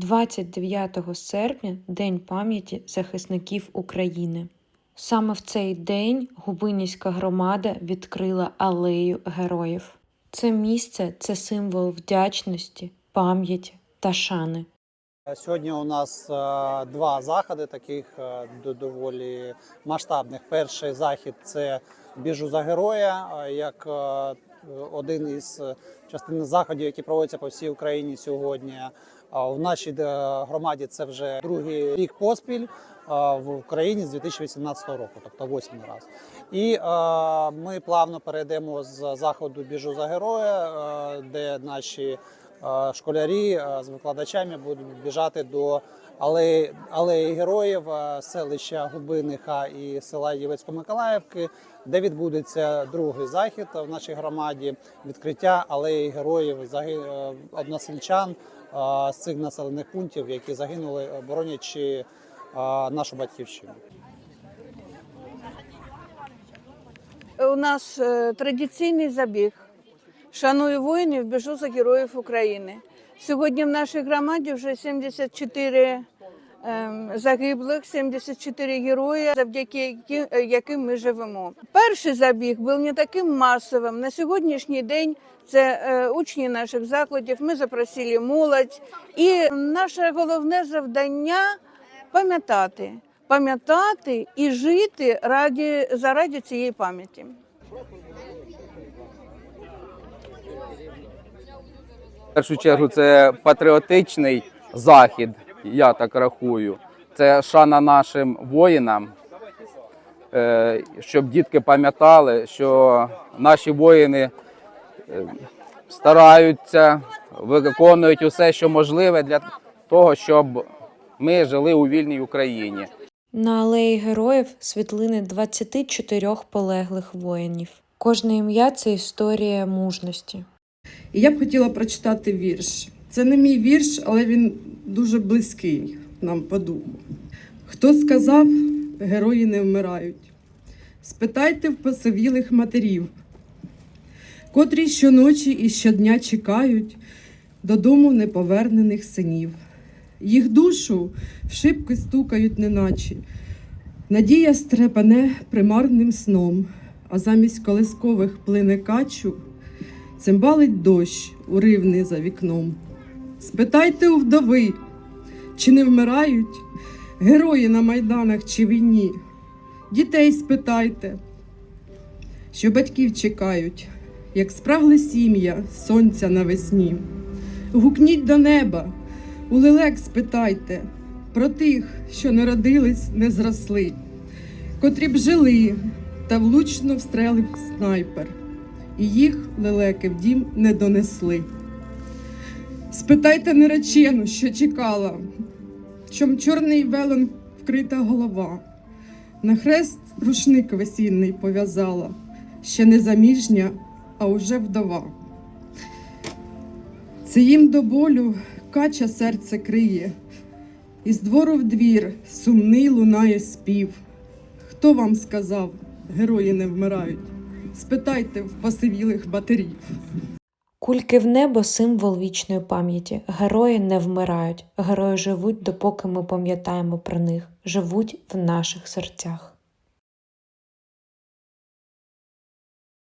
29 серпня День пам'яті захисників України. Саме в цей день Губинівська громада відкрила алею героїв. Це місце це символ вдячності, пам'яті та шани. Сьогодні у нас е, два заходи, таких е, доволі масштабних. Перший захід це біжу за героя, е, як один із е, частин заходів, які проводяться по всій Україні сьогодні. В нашій е, громаді це вже другий рік поспіль в Україні з 2018 року, тобто восьмий раз. І е, ми плавно перейдемо з заходу біжу за героя, е, де наші школярі з викладачами будуть біжати до алеї, алеї героїв селища Губиниха і села Євецько-Миколаївки, де відбудеться другий захід в нашій громаді відкриття алеї героїв е, односельчан з цих населених пунктів, які загинули, боронячи нашу батьківщину. У нас е, традиційний забіг. Шаную воїнів, біжу за героїв України. Сьогодні в нашій громаді вже 74 ем, загиблих, 74 герої, завдяки е, яким ми живемо. Перший забіг був не таким масовим. На сьогоднішній день це е, учні наших закладів. Ми запросили молодь. І наше головне завдання пам'ятати. Пам'ятати і жити раді, заради цієї пам'яті. Першу чергу це патріотичний захід, я так рахую. Це шана нашим воїнам, е, щоб дітки пам'ятали, що наші воїни е, стараються, виконують усе, що можливе для того, щоб ми жили у вільній Україні. На алеї героїв світлини 24 полеглих воїнів. Кожне ім'я це історія мужності. І я б хотіла прочитати вірш. Це не мій вірш, але він дуже близький нам по духу. Хто сказав, герої не вмирають? Спитайте в посивілих матерів, котрі щоночі і щодня чекають додому неповернених синів. Їх душу в шибки стукають, неначе. Надія стрепане примарним сном, а замість колискових плине качу. Цимбалить дощ уривний за вікном. Спитайте у вдови, чи не вмирають герої на майданах чи війні. Дітей спитайте, що батьків чекають, як спрагли сім'я сонця навесні. Гукніть до неба, у лелек спитайте про тих, що народились, не зросли, котрі б жили, та влучно встрелив снайпер і їх лелеки в дім не донесли. Спитайте наречену, що чекала, чом чорний велон вкрита голова, на хрест рушник весільний пов'язала, ще не заміжня, а уже вдова. Це їм до болю кача серце криє, і з двору в двір сумний лунає спів. Хто вам сказав, герої не вмирають? Спитайте в посивілих батерів. Кульки в небо символ вічної пам'яті. Герої не вмирають. Герої живуть, допоки ми пам'ятаємо про них, живуть в наших серцях.